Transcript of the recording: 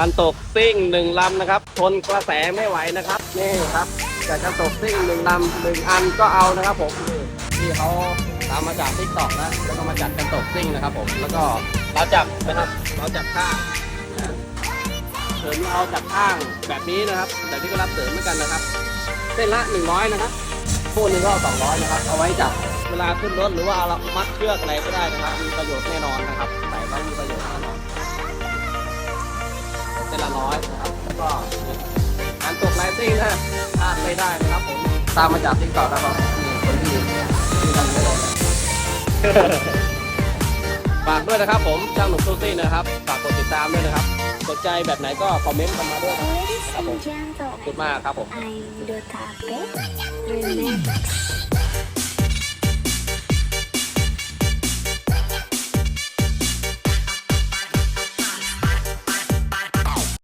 การตกซิ่งหนึ่งลำนะครับ ทนกระแสไม่ไหวนะครับนี่ครับจากการตกซิ่งหนึ่งลำหนึ่งอันก็เอานะครับผมนี่ที่เขาตามมาจากทิกตอกนะแล้วก็มาจัดการตกซิ่งนะครับ ผมแล้วก็เราจับนะครับเราจับข้างเสริมเราจับข้างแบบนี้นะครับแบบนี้ก็รับเสริมเหมือนกันนะครับเส้นละ100นะครับคู่นึงก็200นะครับเอาไว้จับเวลาขึ้นรถหรือว่าเอามัดเชือกอะไรก็ได้นะครับมีประโยชน์แน่นอนนะครับ เส้นละร้อยนะครับแล้วก็การตกไลซิ่งนะพลาดไม่ได้นะครับผมตามมาจากทิกตอกนะครับนี่คนที่ที่ทำเยอะฝากด้วยนะครับผมช่างหนุ่มตู้ซี่นะครับฝากกดติดตามด้วยนะครับสนใจแบบไหนก็คอมเมนต์กันมาด้วยนะครับ Ladies and ขอบคุณ gentlemen, มากครับผม I'm the target. Remember,